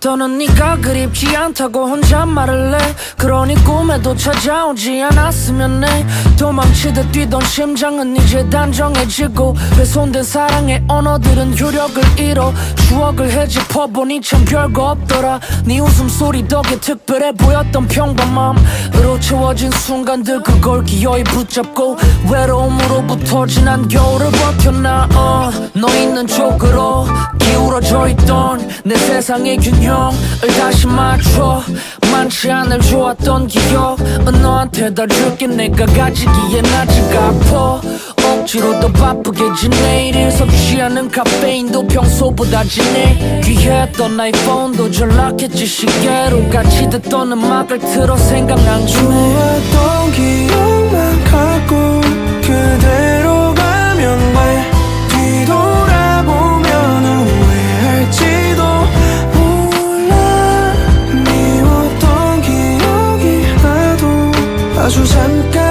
더는 네가 그립지 않다고 혼잣말을 해 그러니 꿈에도 찾아오지 않았으면 해. 도망치듯 뛰던 심장은 이제 단정해지고 훼손된 사랑의 언어들은 효력을 잃어 추억을 헤집어보니 참 별거 없더라. 네 웃음소리 덕에 특별해 보였던 평범함으로 채워진 순간들 그걸 기어이 붙잡고 외로움으로부터 지난 겨울을 버텨나 어, 너 있는 쪽으로 기울어져 있던 내 세상의 균형을 다시 맞춰 많지 않을 좋았던 기억 너한테 다 줄게. 내가 가지기엔 아직 아파. 억지로 더 바쁘게 지내. 일일 섭취 않은 카페인도 평소보다 진해. 귀했던 아이폰도 전락했지. 시계로 같이 듣던 음악을 틀어 생각난 중에 那树上开